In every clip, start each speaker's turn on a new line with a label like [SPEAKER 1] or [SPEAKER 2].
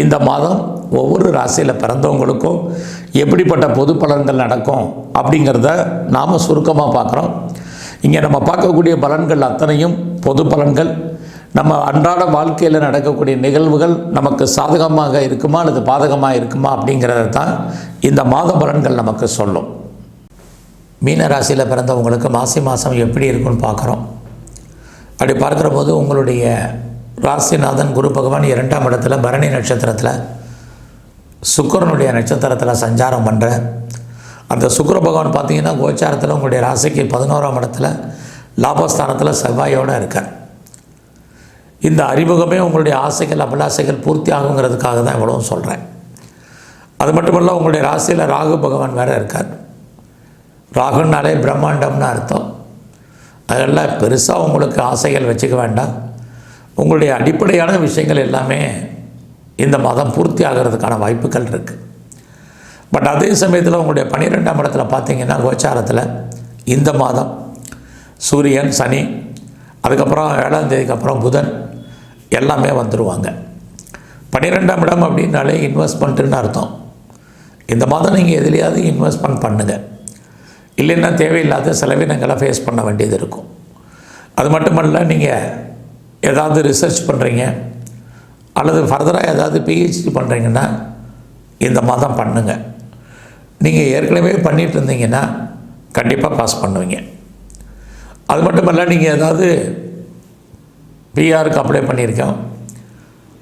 [SPEAKER 1] இந்த மாதம் ஒவ்வொரு ராசியில் பிறந்தவங்களுக்கும் எப்படிப்பட்ட பொது பலன்கள் நடக்கும் அப்படிங்கிறத நாம் சுருக்கமாக பார்க்குறோம். இங்கே நம்ம பார்க்கக்கூடிய பலன்கள் அத்தனையும் பொது பலன்கள். நம்ம அன்றாட வாழ்க்கையில் நடக்கக்கூடிய நிகழ்வுகள் நமக்கு சாதகமாக இருக்குமா அல்லது பாதகமாக இருக்குமா அப்படிங்கிறத தான் இந்த மாத பலன்கள் நமக்கு சொல்லும். மீன ராசியில் பிறந்தவங்களுக்கு மாசி மாதம் எப்படி இருக்குன்னு பார்க்குறோம். அப்படி பார்க்குற போது உங்களுடைய ராசிநாதன் குரு பகவான் இரண்டாம் இடத்துல பரணி நட்சத்திரத்தில் சுக்கரனுடைய நட்சத்திரத்தில் சஞ்சாரம் பண்ணுற அந்த சுக்கர பகவான் பார்த்தீங்கன்னா கோச்சாரத்தில் உங்களுடைய ராசிக்கு பதினோராம் இடத்துல லாபஸ்தானத்தில் செவ்வாயோடு இருக்கார். இந்த அறிமுகமே உங்களுடைய ஆசைகள் அபிலாசைகள் பூர்த்தி ஆகுங்கிறதுக்காக தான் இவ்வளவும் சொல்கிறேன் அது மட்டுமல்ல உங்களுடைய ராசியில் ராகு பகவான் வேறு இருக்கார். ராகுனாலே பிரம்மாண்டம்னு அர்த்தம். அதெல்லாம் பெருசாக உங்களுக்கு ஆசைகள் வச்சுக்க வேண்டாம். உங்களுடைய அடிப்படையான விஷயங்கள் எல்லாமே இந்த மாதம் பூர்த்தி ஆகிறதுக்கான வாய்ப்புகள் இருக்குது பட் அதே சமயத்தில் உங்களுடைய பன்னிரெண்டாம் இடத்துல பார்த்தீங்கன்னா கோச்சாரத்தில் இந்த மாதம் சூரியன் சனி அதுக்கப்புறம் ஏழாம் தேதிக்கு அப்புறம் புதன் எல்லாமே வந்துடுவாங்க பன்னிரெண்டாம் இடம் அப்படின்னாலே இன்வெஸ்ட்மெண்ட்டுன்னு அர்த்தம். இந்த மாதம் நீங்கள் எதுலையாவது இன்வெஸ்ட்மெண்ட் பண்ணுங்கள் இல்லைன்னா தேவையில்லாத செலவினங்களை ஃபேஸ் பண்ண வேண்டியது இருக்கும். அது மட்டுமல்ல நீங்கள் ஏதாவது ரிசர்ச் பண்ணுறீங்க அல்லது ஃபர்தராக ஏதாவது பிஹெச்டி பண்ணுறீங்கன்னா இந்த மாதம் பண்ணுங்கள் நீங்கள் ஏற்கனவே பண்ணிகிட்டு இருந்தீங்கன்னா கண்டிப்பாக பாஸ் பண்ணுவீங்க. அது மட்டுமல்ல நீங்கள் ஏதாவது பிஆருக்கு அப்ளை பண்ணியிருக்கோம்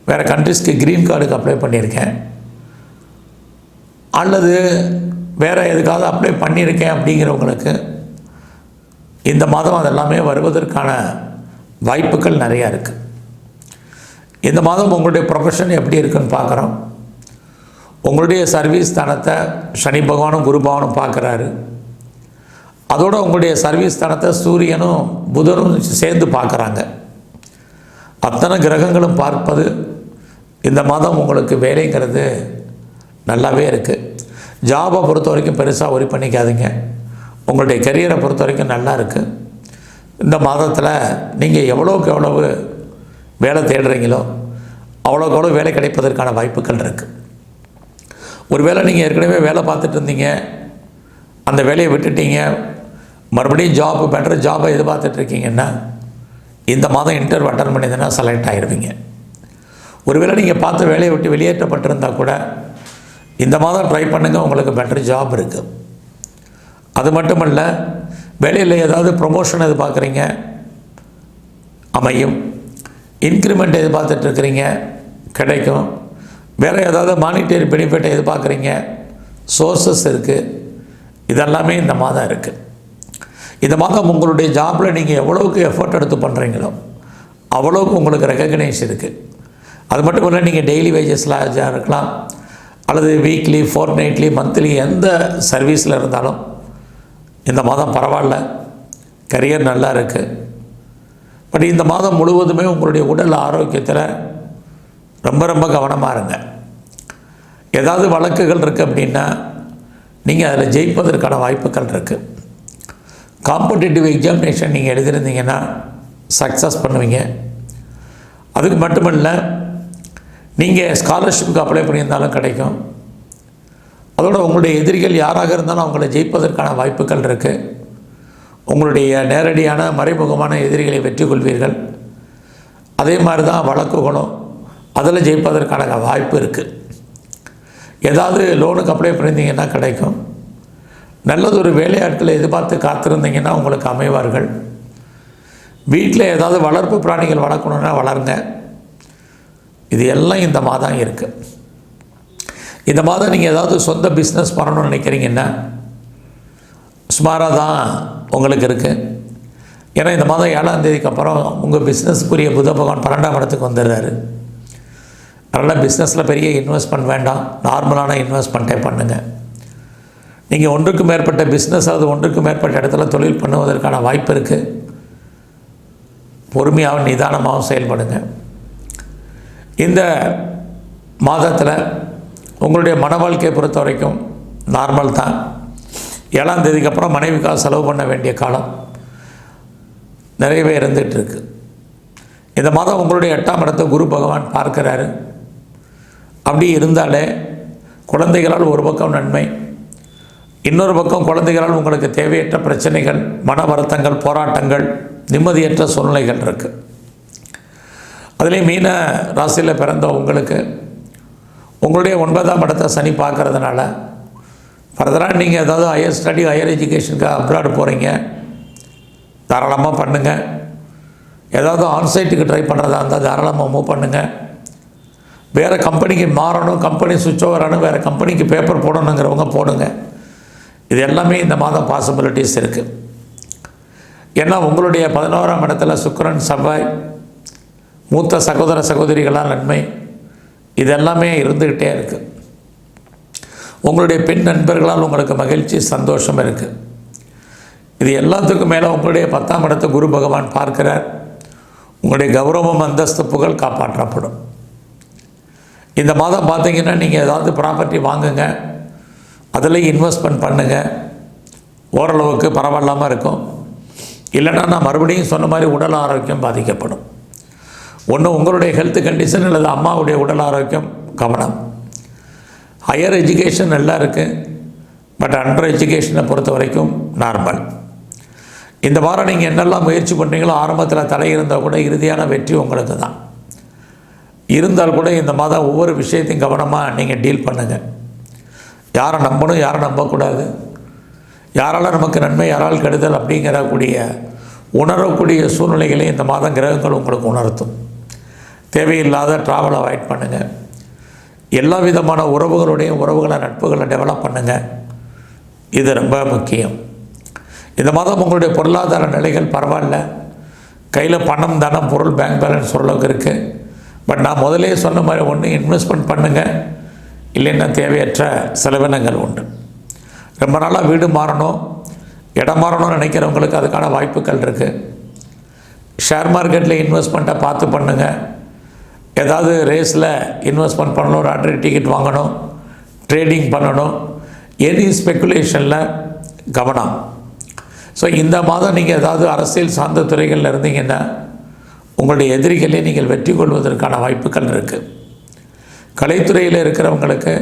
[SPEAKER 1] வேறு கண்ட்ரிஸ்க்கு க்ரீன் கார்டுக்கு அப்ளை பண்ணியிருக்கேன். அல்லது வேறு எதுக்காவது அப்ளை பண்ணியிருக்கேன் அப்படிங்கிறவங்களுக்கு இந்த மாதம் அதெல்லாமே வருவதற்கான வாய்ப்புகள் நிறையா இருக்குது இந்த மாதம் உங்களுடைய ப்ரொஃபஷன் எப்படி இருக்குன்னு பார்க்குறோம். உங்களுடைய சர்வீஸ் தனத்தை சனி பகவானும் குரு பகவானும் பார்க்குறாரு. அதோடு உங்களுடைய சர்வீஸ் தனத்தை சூரியனும் புதனும் சேர்ந்து பார்க்குறாங்க. அத்தனை கிரகங்களும் பார்ப்பது இந்த மாதம் உங்களுக்கு வேலைங்கிறது நல்லாவே இருக்குது ஜாபை பொறுத்த வரைக்கும் பெருசாக ஒரி பண்ணிக்காதீங்க. உங்களுடைய கரியரை பொறுத்த வரைக்கும் நல்லா இருக்குது இந்த மாதத்தில் நீங்கள் எவ்வளோக்கு எவ்வளவு வேலை தேடுறீங்களோ அவ்வளோக்கு அவ்வளோ வேலை கிடைப்பதற்கான வாய்ப்புகள் இருக்குது ஒருவேளை நீங்கள் ஏற்கனவே வேலை பார்த்துட்டு இருந்தீங்க. அந்த வேலையை விட்டுட்டீங்க. மறுபடியும் ஜாப் பெட்டர் ஜாபை எதிர்பார்த்துட்ருக்கீங்கன்னா இந்த மாதம் இன்டர்வியூ அட்டன் பண்ணியிருந்தேன்னா செலக்ட் ஆகிடுவீங்க ஒருவேளை நீங்கள் பார்த்த வேலையை விட்டு வெளியேற்றப்பட்டிருந்தால் கூட இந்த மாதம் ட்ரை பண்ணுங்கள் உங்களுக்கு பெட்டர் ஜாப் இருக்குது அது மட்டுமல்ல வேலையில் ஏதாவது ப்ரொமோஷன் எதிர்பார்க்குறீங்க? அமையும். இன்க்ரிமெண்ட் எதிர்பார்த்துட்ருக்குறீங்க? கிடைக்கும். வேறு ஏதாவது மானிட்டரி பெனிஃபிட் எதிர்பார்க்குறீங்க? சோர்சஸ் இருக்குது இதெல்லாமே இந்த மாதம் இருக்குது இந்த மாதம் உங்களுடைய ஜாப்பில் நீங்கள் எவ்வளோக்கு எஃபர்ட் எடுத்து பண்ணுறீங்களோ அவ்வளோக்கு உங்களுக்கு ரெக்கக்னைஸ் இருக்குது அது மட்டும் இல்லை நீங்கள் டெய்லி வேஜஸ்லாம் இருக்கலாம். அல்லது வீக்லி ஃபோர் நைட்லி மந்த்லி எந்த சர்வீஸில் இருந்தாலும் இந்த மாதம் பரவாயில்ல. கரியர் நல்லா இருக்குது பட் இந்த மாதம் முழுவதுமே உங்களுடைய உடல் ஆரோக்கியத்தில் ரொம்ப ரொம்ப கவனமாக இருங்க. ஏதாவது வழக்குகள் இருக்குது அப்படின்னா நீங்கள் அதில் ஜெயிப்பதற்கான வாய்ப்புகள் இருக்குது காம்படிட்டிவ் எக்ஸாமினேஷன் நீங்கள் எழுதியிருந்தீங்கன்னா சக்ஸஸ் பண்ணுவீங்க. அதுக்கு மட்டுமில்லை நீங்கள் ஸ்காலர்ஷிப்புக்கு அப்ளை பண்ணியிருந்தாலும் கிடைக்கும். அதோடு உங்களுடைய எதிரிகள் யாராக இருந்தாலும் அவங்கள ஜெயிப்பதற்கான வாய்ப்புகள் இருக்குது உங்களுடைய நேரடியான மறைமுகமான எதிரிகளை வெற்றி கொள்வீர்கள். அதே மாதிரி தான் வழக்குகளும் அதில் ஜெயிப்பதற்கான வாய்ப்பு இருக்குது ஏதாவது லோனுக்கு அப்ளை பண்ணியிருந்தீங்கன்னா கிடைக்கும். நல்லதொரு வேலையாட்களை எதிர்பார்த்து காத்திருந்தீங்கன்னா உங்களுக்கு அமைவார்கள். வீட்டில் ஏதாவது வளர்ப்பு பிராணிகள் வளர்க்கணுன்னா வளருங்க. இது எல்லாம் இந்த மாதம் இருக்குது இந்த மாதம் நீங்கள் ஏதாவது சொந்த பிஸ்னஸ் பண்ணணும்னு நினைக்கிறீங்கன்னா சுமாராக தான் உங்களுக்கு இருக்குது ஏன்னா இந்த மாதம் ஏழாம் தேதிக்கு அப்புறம் உங்கள் பிஸ்னஸ்க்குரிய புத பகவான் பன்னெண்டாம் இடத்துக்கு வந்துடுறாரு. அதனால் பிஸ்னஸில் பெரிய இன்வெஸ்ட்மெண்ட் வேண்டாம். நார்மலான இன்வெஸ்ட்மெண்ட்டே பண்ணுங்கள் நீங்கள் ஒன்றுக்கு மேற்பட்ட பிஸ்னஸ் அது ஒன்றுக்கு மேற்பட்ட இடத்துல தொழில் பண்ணுவதற்கான வாய்ப்பு இருக்குது பொறுமையாகவும் நிதானமாகவும் செயல்படுங்க. இந்த மாதத்தில் உங்களுடைய மன வாழ்க்கையை பொறுத்த வரைக்கும் நார்மல் தான். ஏழாம் தேதிக்கு அப்புறம் மனைவிக்காக செலவு பண்ண வேண்டிய காலம் நிறையவே இருந்துகிட்ருக்கு இந்த மாதம் உங்களுடைய எட்டாம் இடத்தை குரு பகவான் பார்க்கிறாரு. அப்படி இருந்தாலே குழந்தைகளால் ஒரு பக்கம் நன்மை இன்னொரு பக்கம் குழந்தைகளால் உங்களுக்கு தேவையற்ற பிரச்சனைகள் மன வருத்தங்கள் போராட்டங்கள் நிம்மதியற்ற சூழ்நிலைகள் இருக்குது அதுலேயும் மீன ராசியில் பிறந்த உங்களுக்கு உங்களுடைய ஒன்பதாம் இடத்தை சனி பார்க்கறதுனால ஃபர்தராக நீங்கள் ஏதாவது ஹையர் ஸ்டடி ஹையர் எஜுகேஷனுக்கு அப்ராடு போகிறீங்க தாராளமாக பண்ணுங்கள் ஏதாவது ஆன்சைட்டுக்கு ட்ரை பண்ணுறதா இருந்தால் தாராளமாக மூவ் பண்ணுங்கள் வேறு கம்பெனிக்கு மாறணும் கம்பெனி சுவிட்ச் ஓவர் ஆகணும் வேறு கம்பெனிக்கு பேப்பர் போடணுங்கிறவங்க போடுங்க. இது எல்லாமே இந்த மாதம் பாசிபிலிட்டிஸ் இருக்குது ஏன்னா உங்களுடைய பதினோராம் இடத்துல சுக்கரன் செவ்வாய் மூத்த சகோதர சகோதரிகளால் நன்மை. இது எல்லாமே இருந்துக்கிட்டே இருக்குது உங்களுடைய பெண் நண்பர்களால் உங்களுக்கு மகிழ்ச்சி சந்தோஷம் இருக்குது இது எல்லாத்துக்கும் மேலே உங்களுடைய பத்தாம் இடத்தை குரு பகவான் பார்க்கிறார். உங்களுடைய கௌரவம் அந்தஸ்து புகழ் காப்பாற்றப்படும். இந்த மாதம் பார்த்தீங்கன்னா நீங்கள் ஏதாவது ப்ராப்பர்ட்டி வாங்குங்க. அதில் இன்வெஸ்ட்மெண்ட் பண்ணுங்கள் ஓரளவுக்கு பரவாயில்லாமல் இருக்கும். இல்லைன்னா நான் மறுபடியும் சொன்ன மாதிரி உடல் ஆரோக்கியம் பாதிக்கப்படும். ஒன்று உங்களுடைய ஹெல்த் கண்டிஷன் அல்லது அம்மாவுடைய உடல் ஆரோக்கியம் கவனம். ஹையர் எஜுகேஷன் நல்லா இருக்குது பட் அண்டர் எஜுகேஷனை பொறுத்த வரைக்கும் நார்மல் இந்த வாரம் நீங்கள் என்னெல்லாம் முயற்சி பண்ணுறீங்களோ ஆரம்பத்தில் தடை இருந்தால் கூட இறுதியான வெற்றி உங்களுக்கு தான். இருந்தால் கூட இந்த மாதம் ஒவ்வொரு விஷயத்தையும் கவனமாக நீங்கள் டீல் பண்ணுங்கள் யாரை நம்பணும் யாரை நம்பக்கூடாது. யாரால் நமக்கு நன்மை யாரால் கெடுதல் அப்படிங்கிற கூடிய உணரக்கூடிய சூழ்நிலைகளை இந்த மாதம் கிரகங்கள் உங்களுக்கு உணர்த்தும். தேவையில்லாத ட்ராவல் அவாய்ட் பண்ணுங்கள் எல்லா விதமான உறவுகளுடைய உறவுகளை நட்புகளை டெவலப் பண்ணுங்கள் இது ரொம்ப முக்கியம். இந்த மாதம் உங்களுடைய பொருளாதார நிலைகள் பரவாயில்ல. கையில் பணம் தனம் பொருள் பேங்க் பேலன்ஸ் ஓரளவுக்கு இருக்குது பட் நான் முதலே சொன்ன மாதிரி ஒன்று இன்வெஸ்ட்மெண்ட் பண்ணுங்கள் இல்லைன்னா தேவையற்ற செலவினங்கள் உண்டு. ரொம்ப நாளாக வீடு மாறணும். இடம் மாறணும்னு நினைக்கிறவங்களுக்கு அதுக்கான வாய்ப்புகள் இருக்குது ஷேர் மார்க்கெட்டில் இன்வெஸ்ட்மெண்ட்டை பார்த்து பண்ணுங்கள் ஏதாவது ரேஸில் இன்வெஸ்ட்மெண்ட் பண்ணணும் லாட்ரி டிக்கெட் வாங்கணும் ட்ரேடிங் பண்ணணும் எனி ஸ்பெக்குலேஷனில் கவனம். ஸோ இந்த மாதம் நீங்கள் ஏதாவது அரசியல் சார்ந்த துறைகளில் இருந்தீங்கன்னா உங்களுடைய எதிரிகளை நீங்கள் வெற்றி கொள்வதற்கான வாய்ப்புகள் இருக்குது கலைத்துறையில் இருக்கிறவங்களுக்கு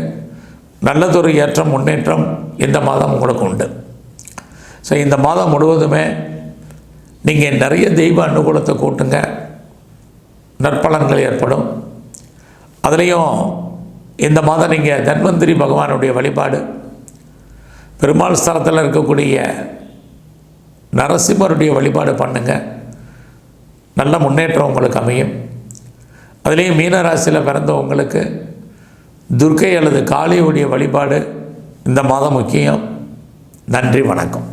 [SPEAKER 1] நல்லதொரு ஏற்றம் முன்னேற்றம் இந்த மாதம் உங்களுக்கு உண்டு. ஸோ இந்த மாதம் முழுவதுமே நீங்கள் நிறைய தெய்வ அனுகூலத்தை கூட்டுங்க. நற்பலன்கள் ஏற்படும். அதுலேயும் இந்த மாதம் நீங்கள் தன்வந்திரி பகவானுடைய வழிபாடு. பெருமாள் ஸ்தலத்தில் இருக்கக்கூடிய நரசிம்மருடைய வழிபாடு பண்ணுங்கள் நல்ல முன்னேற்றம் உங்களுக்கு அமையும். அதுலேயும் மீனராசியில் பிறந்தவங்களுக்கு துர்க்கை அல்லது காளியுடைய வழிபாடு இந்த மாதம் முக்கியம். நன்றி வணக்கம்.